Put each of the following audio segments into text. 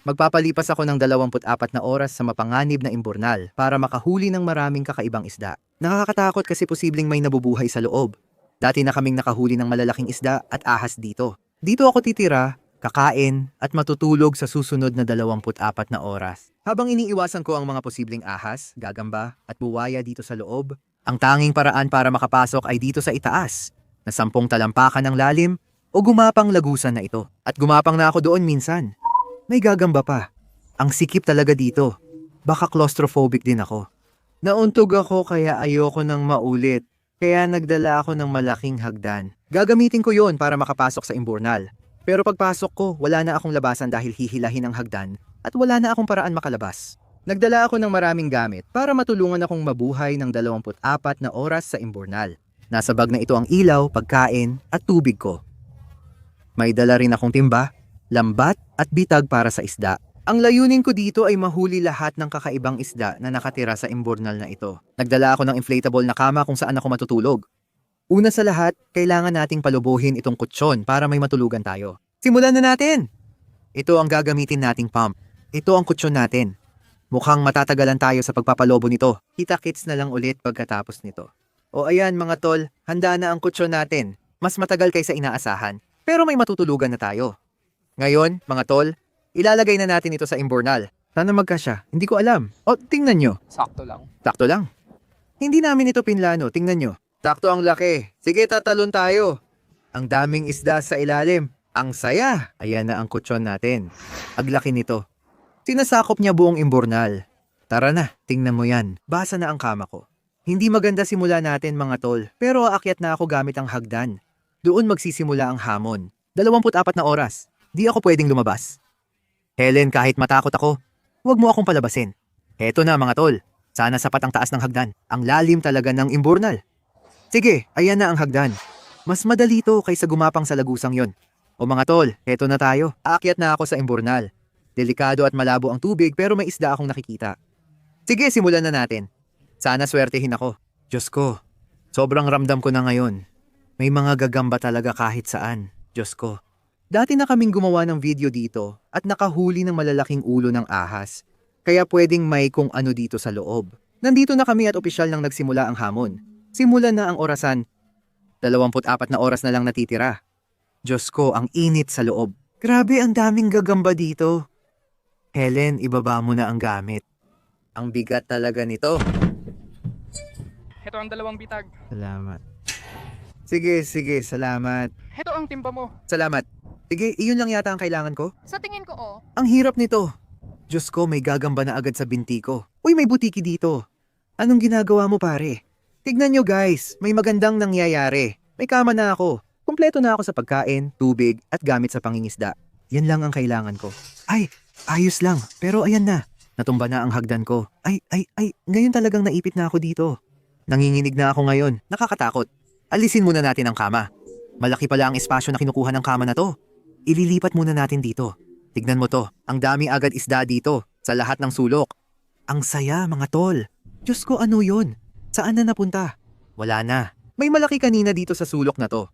Magpapalipas ako ng 24 na oras sa mapanganib na imburnal para makahuli ng maraming kakaibang isda. Nakakatakot kasi posibleng may nabubuhay sa loob. Dati na kaming nakahuli ng malalaking isda at ahas dito. Dito ako titira, kakain, at matutulog sa susunod na 24 na oras. Habang iniiwasan ko ang mga posibleng ahas, gagamba, at buwaya dito sa loob, ang tanging paraan para makapasok ay dito sa itaas, na sampung talampakan ng lalim o gumapang lagusan na ito. At gumapang na ako doon minsan. May gagamba pa. Ang sikip talaga dito. Baka claustrophobic din ako. Nauntog ako kaya ayoko nang maulit. Kaya nagdala ako ng malaking hagdan. Gagamitin ko yon para makapasok sa imburnal. Pero pagpasok ko, wala na akong labasan dahil hihilahin ang hagdan at wala na akong paraan makalabas. Nagdala ako ng maraming gamit para matulungan akong mabuhay ng 24 na oras sa imburnal. Nasa bag na ito ang ilaw, pagkain at tubig ko. May dala rin akong timba, lambat at bitag para sa isda. Ang layunin ko dito ay mahuli lahat ng kakaibang isda na nakatira sa imburnal na ito. Nagdala ako ng inflatable na kama kung saan ako matutulog. Una sa lahat, kailangan nating palubuhin itong kutsyon para may matulugan tayo. Simulan na natin! Ito ang gagamitin nating pump. Ito ang kutsyon natin. Mukhang matatagalan tayo sa pagpapalobo nito. Kita-kits na lang ulit pagkatapos nito. O ayan mga tol, handa na ang kutsyon natin. Mas matagal kaysa inaasahan. Pero may matutulugan na tayo. Ngayon, mga tol, ilalagay na natin ito sa imburnal. Sana magkasya. Hindi ko alam. O, tingnan nyo. Sakto lang. Sakto lang. Hindi namin ito pinlano. Tingnan nyo. Sakto ang laki. Sige, tatalon tayo. Ang daming isda sa ilalim. Ang saya. Ayan na ang kutsyon natin. Aglaki nito. Sinasakop niya buong imburnal. Tara na, tingnan mo yan. Basa na ang kama ko. Hindi maganda simula natin mga tol, pero aakyat na ako gamit ang hagdan. Doon magsisimula ang hamon. 24 na oras. Di ako pwedeng lumabas. Helen, kahit matakot ako, huwag mo akong palabasin. Heto na mga tol. Sana sapat ang taas ng hagdan. Ang lalim talaga ng imburnal. Sige, ayan na ang hagdan. Mas madali to kaysa gumapang sa lagusang yon. O mga tol, heto na tayo. Aakyat na ako sa imburnal. Delikado at malabo ang tubig pero may isda akong nakikita. Sige, simulan na natin. Sana swertehin ako. Diyos ko, sobrang ramdam ko na ngayon. May mga gagamba talaga kahit saan. Diyos ko. Dati na kaming gumawa ng video dito at nakahuli ng malalaking ulo ng ahas. Kaya pwedeng may kung ano dito sa loob. Nandito na kami at opisyal nang nagsimula ang hamon. Simulan na ang orasan. 24 na oras na lang natitira. Diyos ko, ang init sa loob. Grabe, ang daming gagamba dito. Helen, ibaba mo na ang gamit. Ang bigat talaga nito. Ito ang dalawang bitag. Salamat. Sige, sige, salamat. Ito ang timba mo. Salamat. Sige, iyon lang yata ang kailangan ko. Sa tingin ko, oh. Ang hirap nito. Diyos ko, may gagamba na agad sa binti ko. Uy, may butiki dito. Anong ginagawa mo pare? Tignan nyo guys, may magandang nangyayari. May kama na ako. Kumpleto na ako sa pagkain, tubig, at gamit sa pangingisda. Yan lang ang kailangan ko. Ay, ayos lang. Pero ayan na. Natumba na ang hagdan ko. Ay, ay, ay, ngayon talagang naipit na ako dito. Nanginginig na ako ngayon. Nakakatakot. Alisin muna natin ang kama. Malaki pala ang espasyo na kinukuha ng kama na to. Ililipat muna natin dito. Tignan mo to, ang dami agad isda dito, sa lahat ng sulok. Ang saya, mga tol. Diyos ko, ano yon? Saan na napunta? Wala na. May malaki kanina dito sa sulok na to.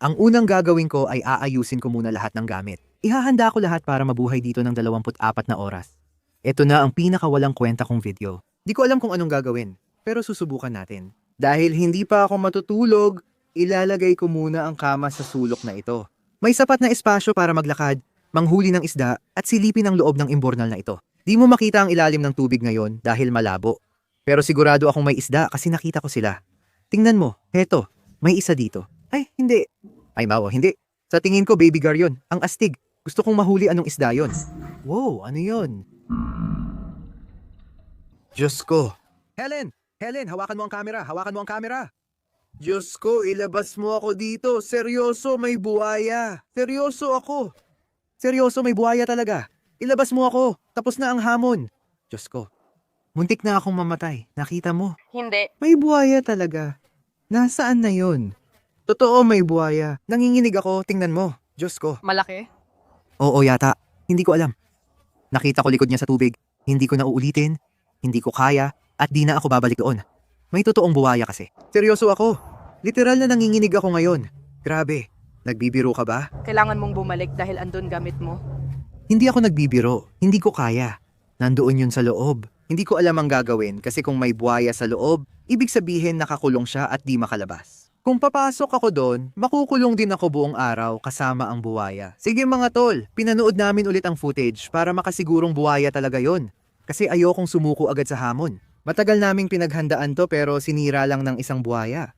Ang unang gagawin ko ay aayusin ko muna lahat ng gamit. Ihahanda ko lahat para mabuhay dito ng 24 na oras. Ito na ang pinakawalang kwenta kong video. Di ko alam kung anong gagawin, pero susubukan natin. Dahil hindi pa ako matutulog, ilalagay ko muna ang kama sa sulok na ito. May sapat na espasyo para maglakad, manghuli ng isda at silipin ang loob ng imburnal na ito. Di mo makita ang ilalim ng tubig ngayon dahil malabo. Pero sigurado akong may isda kasi nakita ko sila. Tingnan mo, heto, may isa dito. Ay, hindi. Ay, mawa, hindi. Sa tingin ko, baby gar yun. Ang astig. Gusto kong mahuli anong isda yon. Wow, ano yon? Diyos ko. Helen! Helen, hawakan mo ang camera. Hawakan mo ang camera. Diyos ko, ilabas mo ako dito. Seryoso, may buhaya. Seryoso ako. Seryoso, may buhaya talaga. Ilabas mo ako. Tapos na ang hamon. Diyos ko. Muntik na akong mamatay. Nakita mo? Hindi. May buhaya talaga. Nasaan na yon? Totoo may buhaya. Nanginginig ako, tingnan mo. Diyos ko. Malaki? Oo yata. Hindi ko alam. Nakita ko likod niya sa tubig. Hindi ko na uulitin. Hindi ko kaya. At di na ako babalik doon. May totoong buhaya kasi. Seryoso ako. Literal na nanginginig ako ngayon. Grabe. Nagbibiro ka ba? Kailangan mong bumalik dahil andun gamit mo. Hindi ako nagbibiro. Hindi ko kaya. Nandoon yun sa loob. Hindi ko alam ang gagawin kasi kung may buhaya sa loob, ibig sabihin nakakulong siya at di makalabas. Kung papasok ako doon, makukulong din ako buong araw kasama ang buwaya. Sige mga tol, pinanood namin ulit ang footage para makasigurong buwaya talaga yon. Kasi ayokong sumuko agad sa hamon. Matagal naming pinaghandaan to pero sinira lang ng isang buwaya.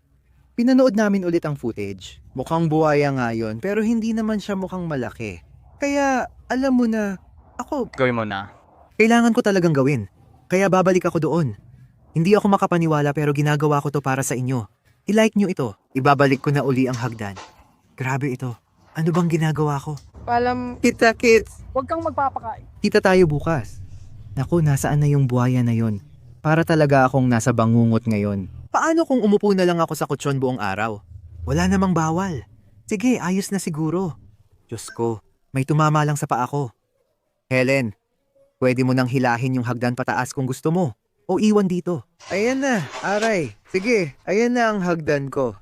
Pinanood namin ulit ang footage. Mukhang buwaya nga yun pero hindi naman siya mukhang malaki. Kaya alam mo na, ako Gawin mo na. kailangan ko talagang gawin. Kaya babalik ako doon. Hindi ako makapaniwala pero ginagawa ko to para sa inyo. I-like nyo ito. Ibabalik ko na uli ang hagdan. Grabe ito. Ano bang ginagawa ko? Palam, Kita kids! huwag kang magpapakain. Kita tayo bukas. Naku, nasaan na yung buhaya na yon? Para talaga akong nasa bangungot ngayon. Paano kung umupo na lang ako sa kutsyon buong araw? Wala namang bawal. Sige, ayos na siguro. Diyos ko, may tumama lang sa paa ko. Helen, pwede mo nang hilahin yung hagdan pataas kung gusto mo. O iwan dito. Ayan na, aray. Sige, ayan na ang hagdan ko.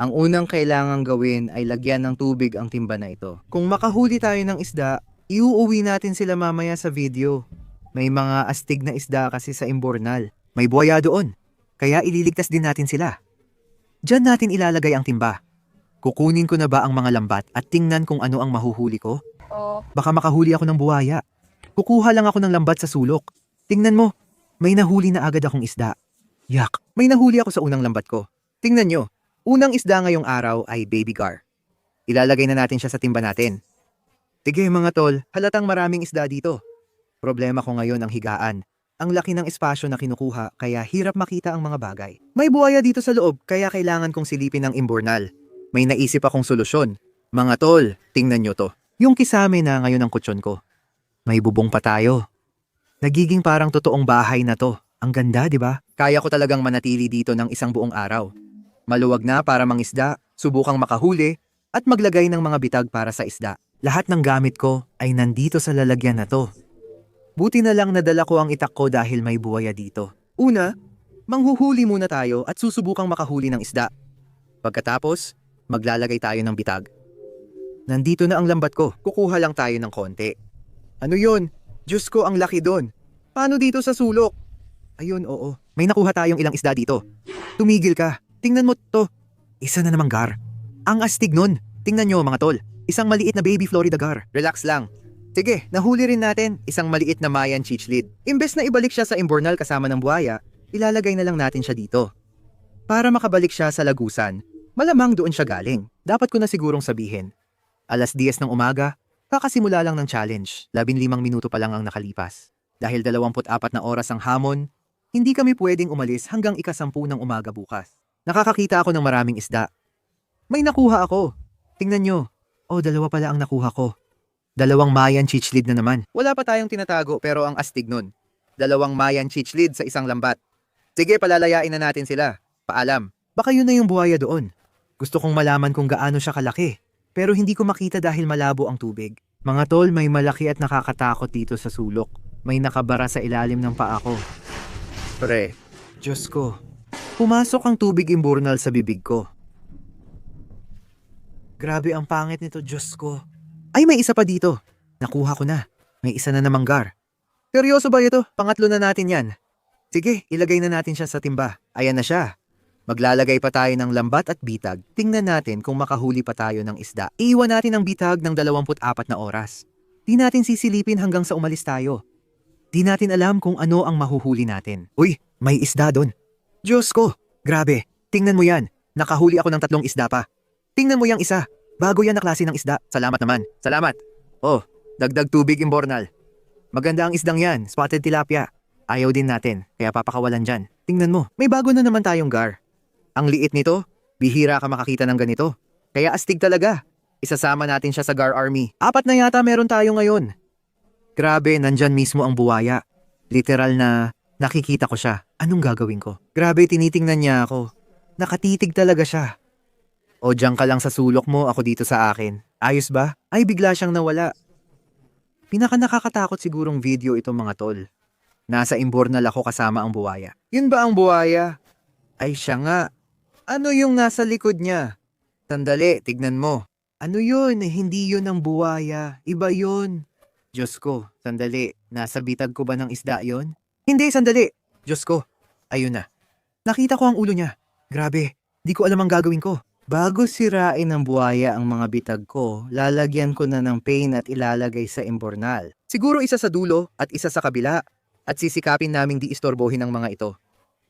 Ang unang kailangang gawin ay lagyan ng tubig ang timba na ito. Kung makahuli tayo ng isda, iuuwi natin sila mamaya sa video. May mga astig na isda kasi sa imbornal. May buhaya doon. Kaya ililigtas din natin sila. Diyan natin ilalagay ang timba. Kukunin ko na ba ang mga lambat at tingnan kung ano ang mahuhuli ko? Oo. Baka makahuli ako ng buhaya. Kukuha lang ako ng lambat sa sulok. Tingnan mo, may nahuli na agad akong isda. Yak, may nahuli ako sa unang lambat ko. Tingnan nyo, unang isda ngayong araw ay baby gar. Ilalagay na natin siya sa timba natin. Sige mga tol, halatang maraming isda dito. Problema ko ngayon ang higaan. Ang laki ng espasyo na kinukuha kaya hirap makita ang mga bagay. May buhaya dito sa loob kaya kailangan kong silipin ang imbornal. May naisip akong solusyon. Mga tol, tingnan nyo to. Yung kisame na ngayon ang kutsyon ko. May bubong pa tayo. Nagiging parang totoong bahay na to. Ang ganda, di ba? Kaya ko talagang manatili dito ng isang buong araw. Maluwag na para mangisda, subukang makahuli, at maglagay ng mga bitag para sa isda. Lahat ng gamit ko ay nandito sa lalagyan na to. Buti na lang nadala ko ang itak ko dahil may buwaya dito. Una, manghuhuli muna tayo at susubukang makahuli ng isda. Pagkatapos, maglalagay tayo ng bitag. Nandito na ang lambat ko. Kukuha lang tayo ng konti. Ano yun? Diyos ko, ang laki doon. Paano dito sa sulok? Ayun, oo. May nakuha tayong ilang isda dito. Tumigil ka. Tingnan mo to. Isa na namang gar. Ang astig nun. Tingnan nyo mga tol. Isang maliit na baby Florida gar. Relax lang. Sige, nahuli rin natin isang maliit na Mayan chichlid. Imbes na ibalik siya sa imbornal kasama ng buhaya, ilalagay na lang natin siya dito. Para makabalik siya sa lagusan, malamang doon siya galing. Dapat ko na sigurong sabihin. Alas 10 ng umaga, kakasimula lang ng challenge. 15 minuto pa lang ang nakalipas. Dahil 24 na oras ang hamon, hindi kami pwedeng umalis hanggang ikasampu ng umaga bukas. Nakakakita ako ng maraming isda. May nakuha ako. Tingnan nyo. Oh, dalawa pala ang nakuha ko. Dalawang Mayan chichlid na naman. Wala pa tayong tinatago pero ang astig nun. Dalawang Mayan chichlid sa isang lambat. Sige, palalayain na natin sila. Paalam. Baka yun na yung buhaya doon. Gusto kong malaman kung gaano siya kalaki. Pero hindi ko makita dahil malabo ang tubig. Mga tol, may malaki at nakakatakot dito sa sulok. May nakabara sa ilalim ng paa ko. Pre, Diyos ko. Pumasok ang tubig imburnal sa bibig ko. Grabe ang pangit nito, Diyos ko. Ay, may isa pa dito. Nakuha ko na. May isa na namang gar. Seryoso ba ito? Pangatlo na natin yan. Sige, ilagay na natin siya sa timba. Ayan na siya. Maglalagay pa tayo ng lambat at bitag. Tingnan natin kung makahuli pa tayo ng isda. Iiwan natin ang bitag ng 24 na oras. Di natin sisilipin hanggang sa umalis tayo. Di natin alam kung ano ang mahuhuli natin. Uy, may isda doon. Diyos ko, grabe. Tingnan mo yan. Nakahuli ako ng tatlong isda pa. Tingnan mo yung isa. Bago yan na klase ng isda. Salamat naman. Salamat. Oh, dagdag tubig imbornal. Maganda ang isdang yan, spotted tilapia. Ayaw din natin, kaya papakawalan dyan. Tingnan mo, may bago na naman tayong gar. Ang liit nito, bihira ka makakita ng ganito. Kaya astig talaga. Isasama natin siya sa Gar Army. Apat na yata meron tayo ngayon. Grabe, nandyan mismo ang buwaya. Literal na nakikita ko siya. Anong gagawin ko? Grabe, tinitingnan niya ako. Nakatitig talaga siya. O diyan ka lang sa sulok mo, ako dito sa akin. Ayos ba? Ay, bigla siyang nawala. Pinaka nakakatakot sigurong video itong mga tol. Nasa imbornal ako kasama ang buwaya. Yun ba ang buwaya? Ay siya nga. Ano yung nasa likod niya? Sandali, tignan mo. Ano yun? Hindi yun ang buwaya. Iba yun. Diyos ko, sandali. Nasa bitag ko ba ng isda yon? Hindi, sandali. Diyos ko. Ayun na. Nakita ko ang ulo niya. Grabe, di ko alam ang gagawin ko. Bago sirain ng buhaya ang mga bitag ko, lalagyan ko na ng pain at ilalagay sa imbornal. Siguro isa sa dulo at isa sa kabila. At sisikapin naming di istorbohin ang mga ito.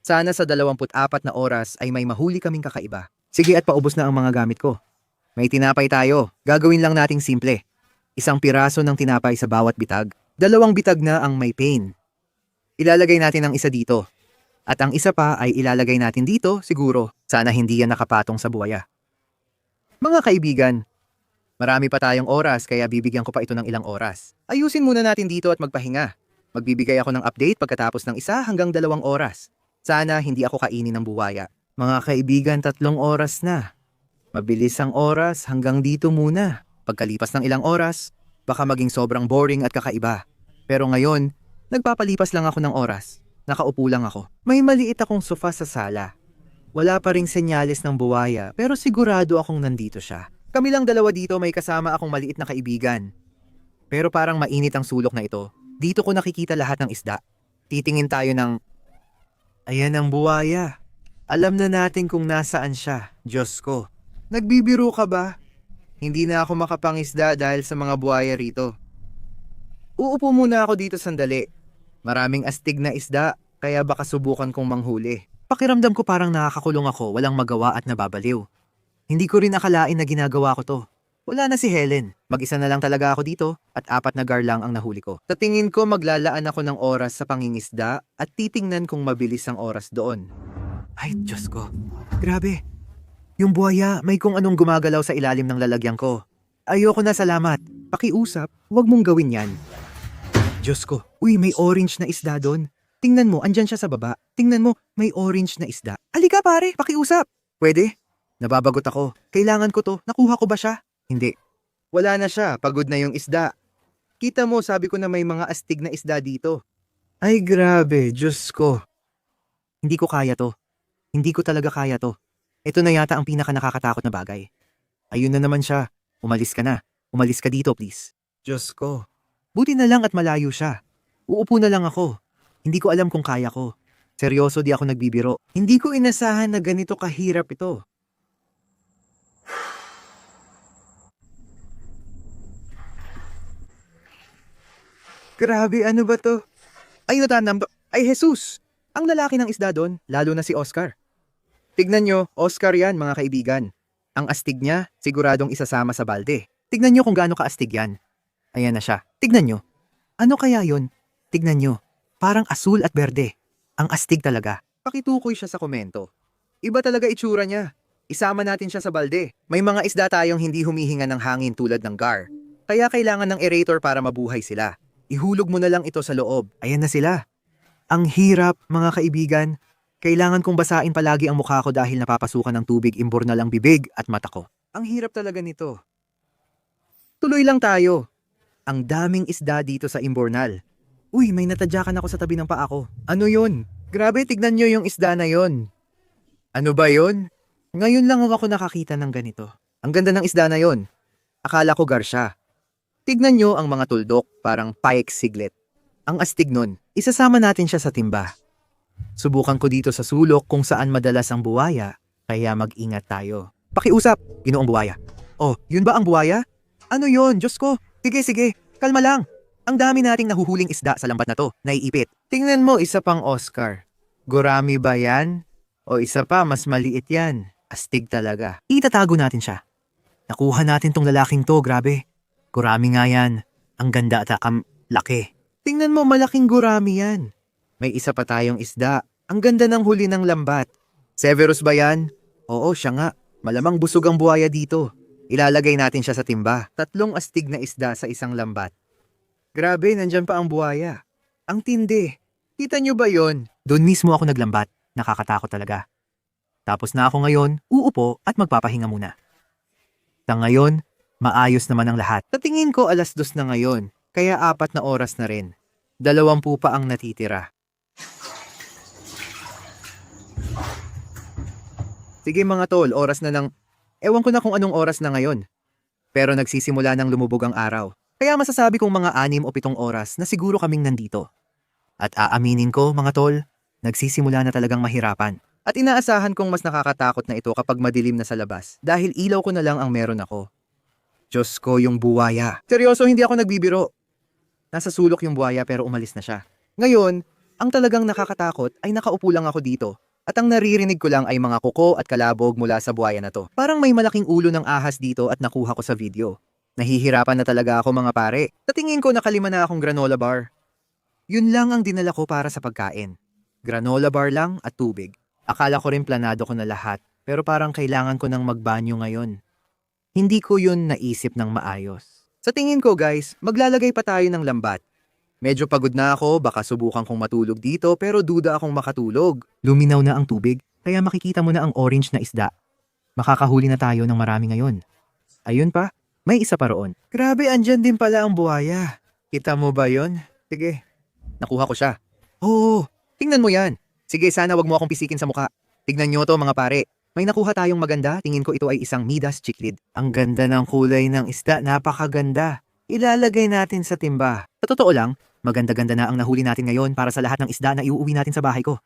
Sana sa 24 na oras ay may mahuli kaming kakaiba. Sige at paubos na ang mga gamit ko. May tinapay tayo. Gagawin lang nating simple. Isang piraso ng tinapay sa bawat bitag. Dalawang bitag na ang may pain. Ilalagay natin ang isa dito. At ang isa pa ay ilalagay natin dito, siguro. Sana hindi yan nakapatong sa buwaya. Mga kaibigan, marami pa tayong oras kaya bibigyan ko pa ito ng ilang oras. Ayusin muna natin dito at magpahinga. Magbibigay ako ng update pagkatapos ng isa hanggang dalawang oras. Sana hindi ako kainin ng buwaya. Mga kaibigan, tatlong oras na. Mabilis ang oras hanggang dito muna. Pagkalipas ng ilang oras, baka maging sobrang boring at kakaiba. Pero ngayon, nagpapalipas lang ako ng oras. Nakaupo lang ako. May maliit akong sofa sa sala. Wala pa ring senyales ng buwaya pero sigurado akong nandito siya. Kami lang dalawa dito may kasama akong maliit na kaibigan. Pero parang mainit ang sulok na ito. Dito ko nakikita lahat ng isda. Titingin tayo ng... Ayan ang buwaya. Alam na natin kung nasaan siya. Diyos ko. Nagbibiro ka ba? Hindi na ako makapangisda dahil sa mga buhaya rito. Uupo muna ako dito sandali. Maraming astig na isda, kaya baka subukan kong manghuli. Pakiramdam ko parang nakakakulong ako, walang magawa at nababaliw. Hindi ko rin akalain na ginagawa ko to. Wala na si Helen. Mag-isa na lang talaga ako dito at apat na gar lang ang nahuli ko. Sa tingin ko maglalaan ako ng oras sa pangingisda at titingnan kung mabilis ang oras doon. Ay, Diyos ko. Grabe. Yung buhaya, may kung anong gumagalaw sa ilalim ng lalagyan ko. Ayoko na salamat. Pakiusap, huwag mong gawin yan. Diyos ko, uy, may orange na isda doon. Tingnan mo, andyan siya sa baba. Tingnan mo, may orange na isda. Alika pare, pakiusap. Pwede? Nababagot ako. Kailangan ko to. Nakuha ko ba siya? Hindi. Wala na siya. Pagod na yung isda. Kita mo, sabi ko na may mga astig na isda dito. Ay grabe, Diyos ko. Hindi ko kaya to. Hindi ko talaga kaya to. Ito na yata ang pinaka nakakatakot na bagay. Ayun na naman siya. Umalis ka na. Umalis ka dito, please. Diyos ko. Buti na lang at malayo siya. Uupo na lang ako. Hindi ko alam kung kaya ko. Seryoso di ako nagbibiro. Hindi ko inasahan na ganito kahirap ito. Grabe, ano ba to? Ay, natanam Ay, Jesus! Ang lalaki ng isda doon, lalo na si Oscar. Tignan nyo, Oscar yan, mga kaibigan. Ang astig niya, siguradong isasama sa balde. Tignan nyo kung gaano kaastig yan. Ayan na siya. Tignan nyo. Ano kaya yon? Tignan nyo. Parang asul at berde. Ang astig talaga. Pakitukoy siya sa komento. Iba talaga itsura niya. Isama natin siya sa balde. May mga isda tayong hindi humihinga ng hangin tulad ng gar. Kaya kailangan ng aerator para mabuhay sila. Ihulog mo na lang ito sa loob. Ayan na sila. Ang hirap, mga kaibigan. Kailangan kong basain palagi ang mukha ko dahil napapasukan ng tubig imbor na lang bibig at mata ko. Ang hirap talaga nito. Tuloy lang tayo. Ang daming isda dito sa imbornal. Uy, may natadyakan ako sa tabi ng paa ko. Ano yun? Grabe, tignan nyo yung isda na yon. Ano ba yon? Ngayon lang ako nakakita ng ganito. Ang ganda ng isda na yon. Akala ko gar siya. Tignan nyo ang mga tuldok, parang pike siglet. Ang astig nun, isasama natin siya sa timba. Subukan ko dito sa sulok kung saan madalas ang buwaya, kaya mag-ingat tayo. Pakiusap, ginoong buwaya. Oh, yun ba ang buwaya? Ano yon? Diyos ko. Sige, sige. Kalma lang. Ang dami nating nahuhuling isda sa lambat na to, naiipit. Tingnan mo, isa pang Oscar. Gurami ba yan? O isa pa, mas maliit yan. Astig talaga. Itatago natin siya. Nakuha natin tong lalaking to, grabe. Gurami nga yan. Ang ganda at ang laki. Tingnan mo, malaking gurami yan. May isa pa tayong isda. Ang ganda ng huli ng lambat. Severus ba yan? Oo, siya nga. Malamang busog ang buhaya dito. Ilalagay natin siya sa timba. Tatlong astig na isda sa isang lambat. Grabe, nandyan pa ang buhaya. Ang tindi. Kita nyo ba yon? Doon mismo ako naglambat. Nakakatakot talaga. Tapos na ako ngayon, uupo at magpapahinga muna. Sa ngayon, maayos naman ang lahat. Sa tingin ko alas dos na ngayon, kaya apat na oras na rin. Dalawampu pa ang natitira. Sige mga tol, oras na ng... Ewan ko na kung anong oras na ngayon. Pero nagsisimula ng lumubog ang araw. Kaya masasabi kong mga anim o pitong oras na siguro kaming nandito. At aaminin ko, mga tol, nagsisimula na talagang mahirapan. At inaasahan kong mas nakakatakot na ito kapag madilim na sa labas dahil ilaw ko na lang ang meron ako. Diyos ko, yung buwaya. Seryoso, hindi ako nagbibiro. Nasa sulok yung buwaya pero umalis na siya. Ngayon, ang talagang nakakatakot ay nakaupo lang ako dito. At ang naririnig ko lang ay mga kuko at kalabog mula sa buhaya na to. Parang may malaking ulo ng ahas dito at nakuha ko sa video. Nahihirapan na talaga ako mga pare. Sa tingin ko nakalima na akong granola bar. Yun lang ang dinala ko para sa pagkain. Granola bar lang at tubig. Akala ko rin planado ko na lahat, pero parang kailangan ko nang magbanyo ngayon. Hindi ko yun naisip ng maayos. Sa tingin ko guys, maglalagay pa tayo ng lambat. Medyo pagod na ako, baka subukan kong matulog dito pero duda akong makatulog. Luminaw na ang tubig, kaya makikita mo na ang orange na isda. Makakahuli na tayo ng marami ngayon. Ayun pa, may isa pa roon. Grabe, andyan din pala ang buhaya. Kita mo ba yon? Sige. Nakuha ko siya. Oo, tingnan mo yan. Sige, sana wag mo akong pisikin sa muka. Tignan nyo to mga pare. May nakuha tayong maganda, tingin ko ito ay isang Midas chiclid. Ang ganda ng kulay ng isda, napakaganda. Ilalagay natin sa timba. Sa totoo lang, maganda-ganda na ang nahuli natin ngayon para sa lahat ng isda na iuuwi natin sa bahay ko.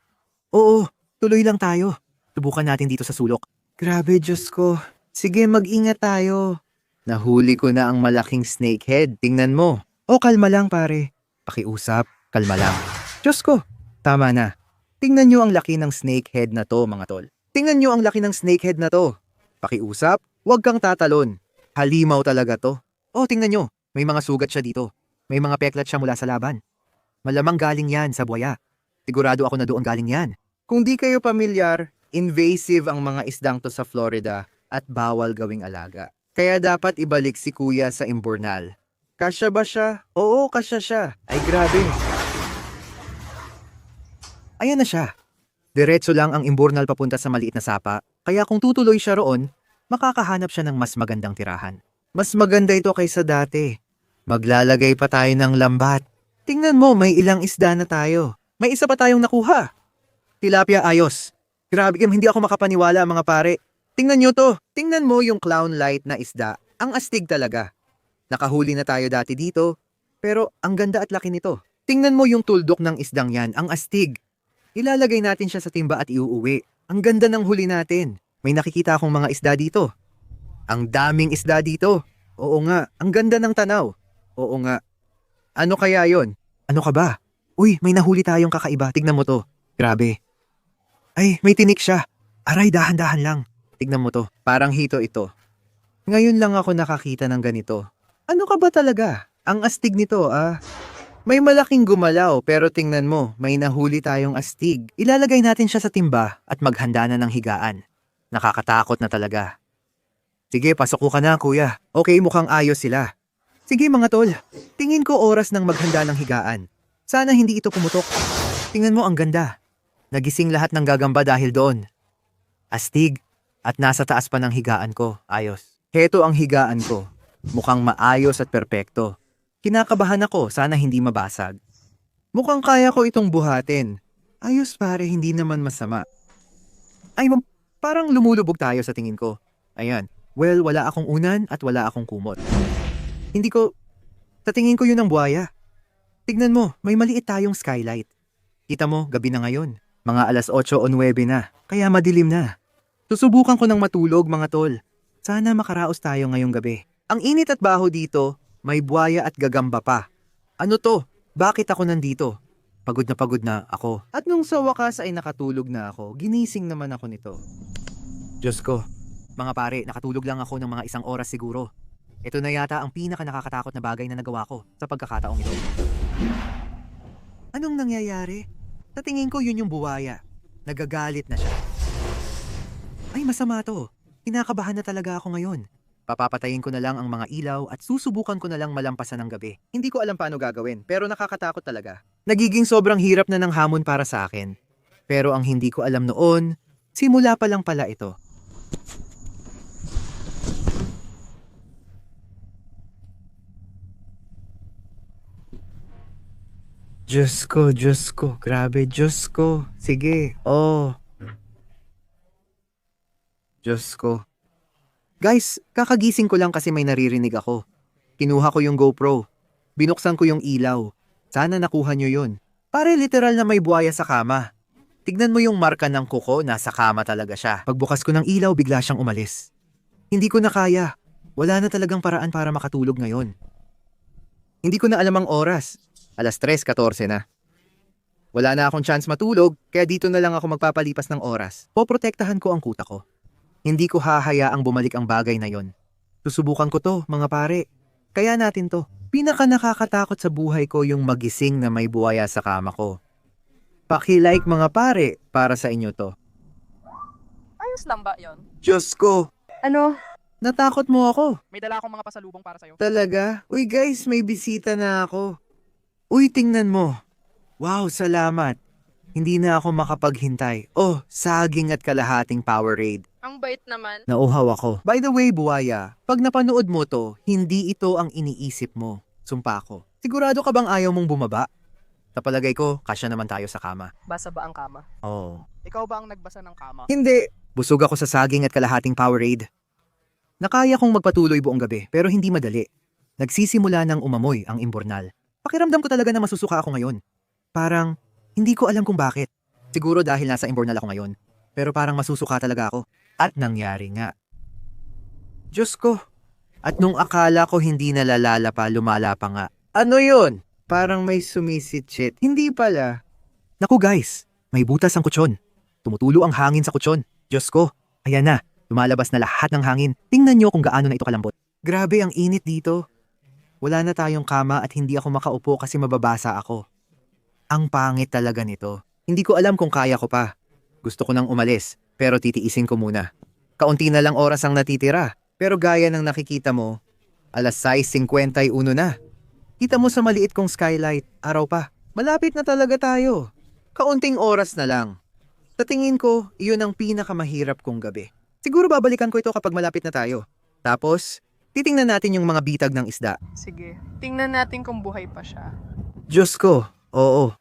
Oo, tuloy lang tayo. Subukan natin dito sa sulok. Grabe, Diyos ko. Sige, mag-ingat tayo. Nahuli ko na ang malaking snakehead. Tingnan mo. O, kalma lang pare. Pakiusap, kalma lang. Diyos ko, tama na. Tingnan nyo ang laki ng snakehead na to, mga tol. Tingnan nyo ang laki ng snakehead na to. Pakiusap, huwag kang tatalon. Halimaw talaga to. Oh, tingnan nyo. May mga sugat siya dito. May mga peklat siya mula sa laban. Malamang galing yan sa buwaya. Sigurado ako na doon galing yan. Kung di kayo pamilyar, invasive ang mga isdang to sa Florida at bawal gawing alaga. Kaya dapat ibalik si kuya sa imburnal. Kasya ba siya? Oo, kasya siya. Ay grabe. Ayan na siya. Diretso lang ang imburnal papunta sa maliit na sapa, kaya kung tutuloy siya roon, makakahanap siya ng mas magandang tirahan. Mas maganda ito kaysa dati. Maglalagay pa tayo ng lambat. Tingnan mo, may ilang isda na tayo. May isa pa tayong nakuha. Tilapia ayos. Grabe, hindi ako makapaniwala mga pare. Tingnan nyo to. Tingnan mo yung clown light na isda. Ang astig talaga. Nakahuli na tayo dati dito, pero ang ganda at laki nito. Tingnan mo yung tuldok ng isdang yan, ang astig. Ilalagay natin siya sa timba at iuuwi. Ang ganda ng huli natin. May nakikita akong mga isda dito. Ang daming isda dito. Oo nga, ang ganda ng tanaw. Oo nga. Ano kaya yon? Ano ka ba? Uy, may nahuli tayong kakaiba. Tignan mo to. Grabe. Ay, may tinik siya. Aray, dahan-dahan lang. Tignan mo to. Parang hito ito. Ngayon lang ako nakakita ng ganito. Ano ka ba talaga? Ang astig nito, ah. May malaking gumalaw pero tingnan mo, may nahuli tayong astig. Ilalagay natin siya sa timba at maghanda na ng higaan. Nakakatakot na talaga. Sige, pasok ko ka na, kuya. Okay, mukhang ayos sila. Sige mga tol, tingin ko oras ng maghanda ng higaan. Sana hindi ito pumutok. Tingnan mo ang ganda. Nagising lahat ng gagamba dahil doon. Astig at nasa taas pa ng higaan ko. Ayos. Heto ang higaan ko. Mukhang maayos at perpekto. Kinakabahan ako, sana hindi mabasag. Mukhang kaya ko itong buhatin. Ayos pare, hindi naman masama. Ay, parang lumulubog tayo sa tingin ko. Ayan. Well, wala akong unan at wala akong kumot. Hindi ko... Sa tingin ko yun ang buhaya. Tignan mo, may maliit tayong skylight. Kita mo, gabi na ngayon. Mga alas 8 o 9 na, kaya madilim na. Susubukan ko ng matulog mga tol. Sana makaraos tayo ngayong gabi. Ang init at baho dito, may buhaya at gagamba pa. Ano to? Bakit ako nandito? Pagod na pagod na ako. At nung sa wakas ay nakatulog na ako, ginising naman ako nito. Diyos ko, mga pare, nakatulog lang ako ng mga isang oras siguro. Ito na yata ang pinaka nakakatakot na bagay na nagawa ko sa pagkakataong ito. Anong nangyayari? Sa tingin ko yun yung buwaya. Nagagalit na siya. Masama to. Kinakabahan na talaga ako ngayon. Papapatayin ko na lang ang mga ilaw at susubukan ko na lang malampasan ng gabi. Hindi ko alam paano gagawin, pero nakakatakot talaga. Nagiging sobrang hirap na ng hamon para sa akin. Pero ang hindi ko alam noon, simula pa lang pala ito. Diyos ko, Diyos ko, grabe, Diyos ko. Sige, oh. Diyos ko. Guys, kakagising ko lang kasi may naririnig ako. Kinuha ko yung GoPro. Binuksan ko yung ilaw. Sana nakuha nyo yun. Pare literal na may buhaya sa kama. Tignan mo yung marka ng kuko, nasa kama talaga siya. Pagbukas ko ng ilaw, bigla siyang umalis. Hindi ko na kaya. Wala na talagang paraan para makatulog ngayon. Hindi ko na alam ang oras. Alas 3.14 na. Wala na akong chance matulog, kaya dito na lang ako magpapalipas ng oras. Poprotektahan ko ang kuta ko. Hindi ko hahayaang bumalik ang bagay na yon. Susubukan ko to, mga pare. Kaya natin to. Pinaka nakakatakot sa buhay ko yung magising na may buhaya sa kama ko. Paki-like mga pare para sa inyo to. Ayos lang ba yon? Diyos ko, Ano? natakot mo ako. May dala akong mga pasalubong para sa'yo. Talaga? Uy guys, may bisita na ako. Uy, tingnan mo. Wow, salamat. Hindi na ako makapaghintay. Oh, saging at kalahating Powerade. Ang bait naman. Nauhaw ako. By the way, Buwaya, pag napanood mo to, hindi ito ang iniisip mo. Sumpa ko. Sigurado ka bang ayaw mong bumaba? Sa palagay ko, kasya naman tayo sa kama. Basa ba ang kama? Oh. Ikaw ba ang nagbasa ng kama? Hindi. Busog ako sa saging at kalahating Powerade. Nakaya kong magpatuloy buong gabi, pero hindi madali. Nagsisimula ng umamoy ang imbornal. Pakiramdam ko talaga na masusuka ako ngayon. Parang, hindi ko alam kung bakit. Siguro dahil nasa imbornal ako ngayon. Pero parang masusuka talaga ako. At nangyari nga. Diyos ko. At nung akala ko hindi nalalala pa, lumala pa nga. Ano yun? Parang may sumisitchit. Hindi pala. Naku guys, may butas ang kutsyon. Tumutulo ang hangin sa kutsyon. Diyos ko, ayan na. Lumalabas na lahat ng hangin. Tingnan nyo kung gaano na ito kalambot. Grabe ang init dito. Wala na tayong kama at hindi ako makaupo kasi mababasa ako. Ang pangit talaga nito. Hindi ko alam kung kaya ko pa. Gusto ko nang umalis, pero titiisin ko muna. Kaunti na lang oras ang natitira. Pero gaya ng nakikita mo, alas 6.51 na. Kita mo sa maliit kong skylight, araw pa. Malapit na talaga tayo. Kaunting oras na lang. Sa tingin ko, iyon ang pinakamahirap kong gabi. Siguro babalikan ko ito kapag malapit na tayo. Tapos, titingnan natin yung mga bitag ng isda. Sige. Tingnan natin kung buhay pa siya. Diyos ko, oo.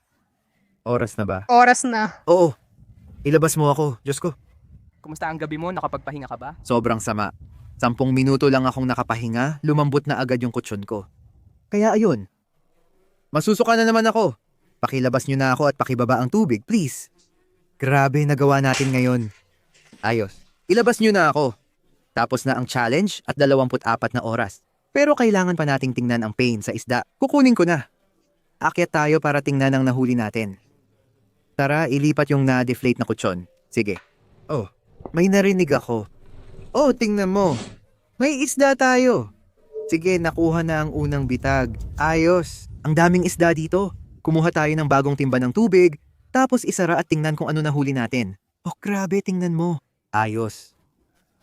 Oras na ba? Oras na. Oo. Ilabas mo ako, Diyos ko. Kumusta ang gabi mo? Nakapagpahinga ka ba? Sobrang sama. Sampung minuto lang akong nakapahinga, lumambot na agad yung kutsyon ko. Kaya ayun. Masusuka na naman ako. Pakilabas nyo na ako at pakibaba ang tubig, please. Grabe, nagawa natin ngayon. Ayos. Ilabas nyo na ako. Tapos na ang challenge at 24 na oras. Pero kailangan pa nating tingnan ang pain sa isda. Kukunin ko na. Akyat tayo para tingnan ang nahuli natin. Tara, ilipat yung na-deflate na kutsyon. Sige. Oh, may narinig ako. Oh, tingnan mo. May isda tayo. Sige, nakuha na ang unang bitag. Ayos. Ang daming isda dito. Kumuha tayo ng bagong timba ng tubig, tapos isara at tingnan kung ano nahuli natin. Oh, grabe, tingnan mo. Ayos.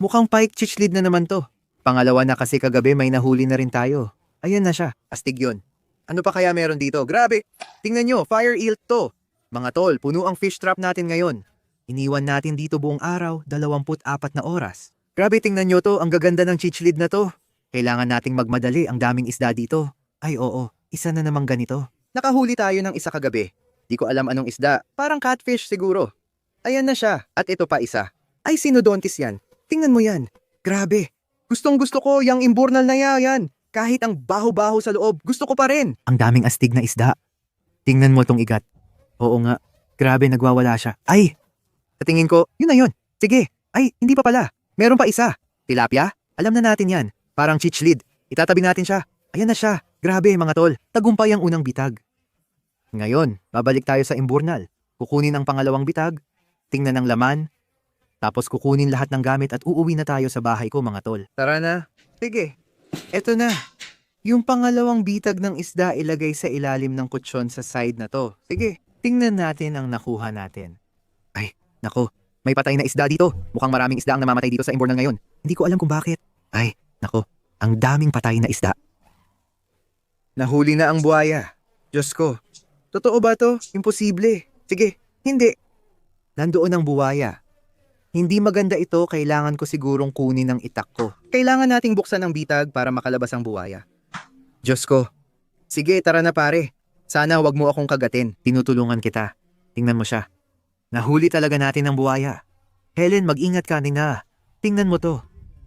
Mukhang pike chichlid na naman to. Pangalawa na kasi kagabi may nahuli na rin tayo. Ayan na siya. Astig yun. Ano pa kaya meron dito? Grabe! Tingnan nyo, fire eel to. Mga tol, puno ang fish trap natin ngayon. Iniwan natin dito buong araw, 24 na oras. Grabe, tingnan nyo to, ang gaganda ng chichlid na to. Kailangan nating magmadali, ang daming isda dito. Ay oo, isa na namang ganito. Nakahuli tayo ng isa kagabi. Di ko alam anong isda, parang catfish siguro. Ayan na siya, at ito pa isa. Ay, sinodontis yan. Tingnan mo yan. Grabe. Gustong gusto ko yung imburnal na yan. Kahit ang baho-baho sa loob, gusto ko pa rin. Ang daming astig na isda. Tingnan mo tong igat. Oo nga. Grabe, nagwawala siya. Ay! Sa tingin ko, yun na yun. Sige. Ay, hindi pa pala. Meron pa isa. Tilapia? Alam na natin yan. Parang chichlid. Itatabi natin siya. Ayan na siya. Grabe, mga tol. Tagumpay ang unang bitag. Ngayon, babalik tayo sa imburnal. Kukunin ang pangalawang bitag, tingnan ang laman, tapos kukunin lahat ng gamit at uuwi na tayo sa bahay ko, mga tol. Tara na. Sige. Eto na. Yung pangalawang bitag ng isda ilagay sa ilalim ng kutsyon sa side na to. Sige, tingnan natin ang nakuha natin. Ay, nako. May patay na isda dito. Mukhang maraming isda ang namamatay dito sa imburnal ngayon. Hindi ko alam kung bakit. Ay, nako. Ang daming patay na isda. Nahuli na ang buhaya. Diyos ko. Totoo ba to? Imposible. Sige, hindi. Nandoon ang buwaya. Hindi maganda ito, kailangan ko sigurong kunin ang itak ko. Kailangan nating buksan ang bitag para makalabas ang buwaya. Diyos ko. Sige, tara na pare. Sana wag mo akong kagatin. Tinutulungan kita. Tingnan mo siya. Nahuli talaga natin ang buwaya. Helen, mag-ingat ka nina. Tingnan mo to.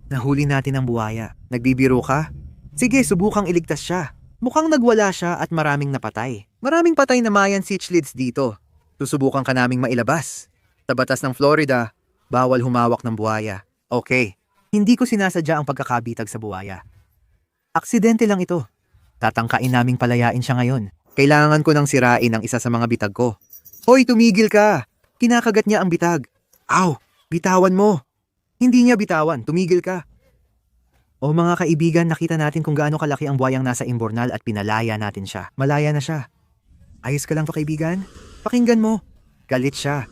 Nahuli natin ang buwaya. Nagbibiro ka? Sige, subukang iligtas siya. Mukhang nagwala siya at maraming napatay. Maraming patay na Mayan cichlids dito. Susubukan ka naming mailabas. Sa batas ng Florida, bawal humawak ng buhaya. Okay, hindi ko sinasadya ang pagkakabitag sa buhaya. Aksidente lang ito. Tatangkain naming palayain siya ngayon. Kailangan ko nang sirain ang isa sa mga bitag ko. Hoy, tumigil ka! Kinakagat niya ang bitag. Aw, bitawan mo. Hindi niya bitawan, tumigil ka. O mga kaibigan, nakita natin kung gaano kalaki ang buhayang nasa imbornal at pinalaya natin siya. Malaya na siya. Ayos ka lang to kaibigan? Pakinggan mo. Galit siya.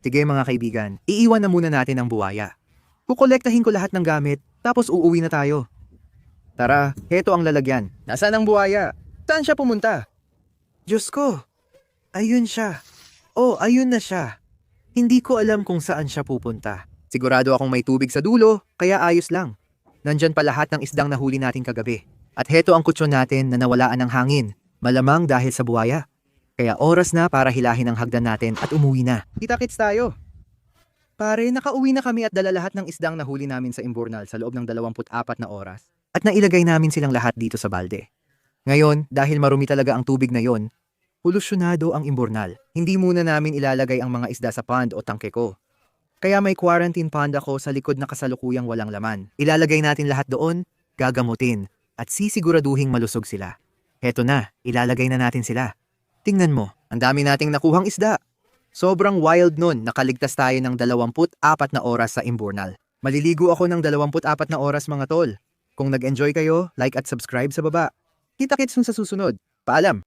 Sige mga kaibigan, iiwan na muna natin ang buwaya. Kukolektahin ko lahat ng gamit, tapos uuwi na tayo. Tara, heto ang lalagyan. Nasaan ang buwaya? Saan siya pumunta? Diyos ko, ayun siya. Oh, ayun na siya. Hindi ko alam kung saan siya pupunta. Sigurado akong may tubig sa dulo, kaya ayos lang. Nandyan pa lahat ng isdang nahuli natin kagabi. At heto ang kutsyon natin na nawalaan ng hangin. Malamang dahil sa buwaya. Kaya oras na para hilahin ang hagdan natin at umuwi na. Kita-kits tayo. Pare, nakauwi na kami at dala lahat ng isdang nahuli namin sa Imbornal sa loob ng 24 na oras. At nailagay namin silang lahat dito sa balde. Ngayon, dahil marumi talaga ang tubig na yon, polusyonado ang Imbornal. Hindi muna namin ilalagay ang mga isda sa pond o tangke ko. Kaya may quarantine pond ako sa likod na kasalukuyang walang laman. Ilalagay natin lahat doon, gagamutin, at sisiguraduhing malusog sila. Heto na, ilalagay na natin sila. Tingnan mo, ang dami nating nakuhang isda. Sobrang wild nun, nakaligtas tayo ng 24 na oras sa Imbornal. Maliligo ako ng 24 na oras mga tol. Kung nag-enjoy kayo, like at subscribe sa baba. Kita-kits sa susunod. Paalam!